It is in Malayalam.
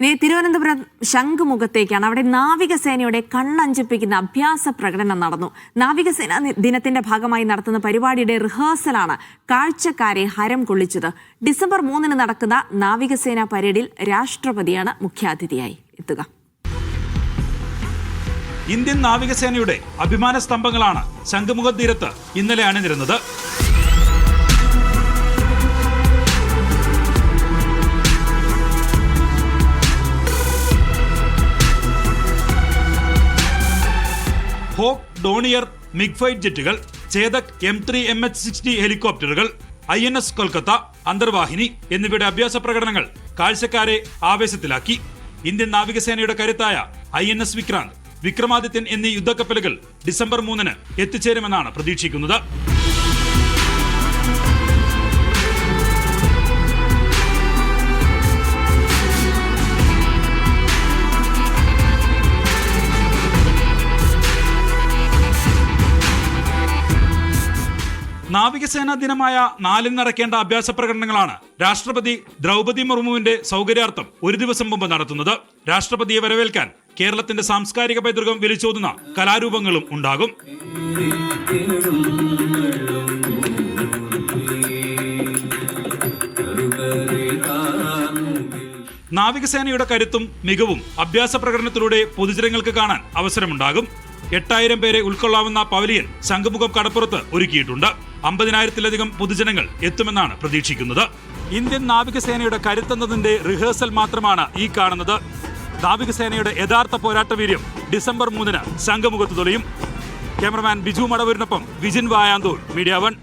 ഇനി തിരുവനന്തപുരം ശംഖുമുഖത്തേക്കാണ്. അവിടെ നാവികസേനയുടെ കണ്ണഞ്ചിപ്പിക്കുന്ന അഭ്യാസ പ്രകടനം നടന്നു. നാവികസേന ദിനത്തിന്റെ ഭാഗമായി നടത്തുന്ന പരിപാടിയുടെ റിഹേഴ്സലാണ് കാഴ്ചക്കാരെ ഹരം കൊള്ളിച്ചത്. ഡിസംബർ മൂന്നിന് നടക്കുന്ന നാവികസേന പരേഡിൽ രാഷ്ട്രപതിയാണ് മുഖ്യാതിഥിയായി. എത്തുക. ഇന്ത്യൻ നാവികസേനയുടെ അഭിമാന സ്തംഭങ്ങളാണ് ശംഖുമുഖ തീരത്ത് ഇന്നലെ അണിനിരുന്നത്. Hoc Dornier MiG fight ജെറ്റുകൾ Chetak M three M H sixty ഹെലികോപ്റ്ററുകൾ ഐ എൻ എസ് കൊൽക്കത്ത അന്തർവാഹിനി എന്നിവയുടെ അഭ്യാസ പ്രകടനങ്ങൾ കാഴ്ചക്കാരെ ആവേശത്തിലാക്കി. ഇന്ത്യൻ നാവികസേനയുടെ കരുത്തായ I N S Vikrant Vikramadithyan എന്നീ യുദ്ധക്കപ്പലുകൾ ഡിസംബർ മൂന്നിന് എത്തിച്ചേരുമെന്നാണ് പ്രതീക്ഷിക്കുന്നത്. നാവികസേനാ ദിനമായ നാലിന് നടക്കേണ്ട അഭ്യാസ പ്രകടനങ്ങളാണ് രാഷ്ട്രപതി ദ്രൗപതി മുർമുവിന്റെ സൗകര്യാർത്ഥം ഒരു ദിവസം മുമ്പ് നടത്തുന്നത്. രാഷ്ട്രപതിയെ വരവേൽക്കാൻ കേരളത്തിന്റെ സാംസ്കാരിക പൈതൃകം വിളിച്ചോതുന്ന കലാരൂപങ്ങളും ഉണ്ടാകും. നാവികസേനയുടെ കരുത്തും മികവും അഭ്യാസ പ്രകടനത്തിലൂടെ പൊതുജനങ്ങൾക്ക് കാണാൻ അവസരമുണ്ടാകും. എട്ടായിരം പേരെ ഉൾക്കൊള്ളാവുന്ന പവലിയൻ ശംഖുമുഖം കടപ്പുറത്ത് ഒരുക്കിയിട്ടുണ്ട്. അമ്പതിനായിരത്തിലധികം പൊതുജനങ്ങൾ എത്തുമെന്നാണ് പ്രതീക്ഷിക്കുന്നത്. ഇന്ത്യൻ നാവികസേനയുടെ കരുത്തുന്നതിന്റെ റിഹേഴ്സൽ മാത്രമാണ് ഈ കാണുന്നത്. നാവികസേനയുടെ യഥാർത്ഥ പോരാട്ട വീര്യം ഡിസംബർ മൂന്നിന് ശംഖമുഖത്ത് തൊളിയും. ക്യാമറമാൻ ബിജു മടവൂരിനൊപ്പം വിജിൻ വായാന്തൂർ മീഡിയ വൺ.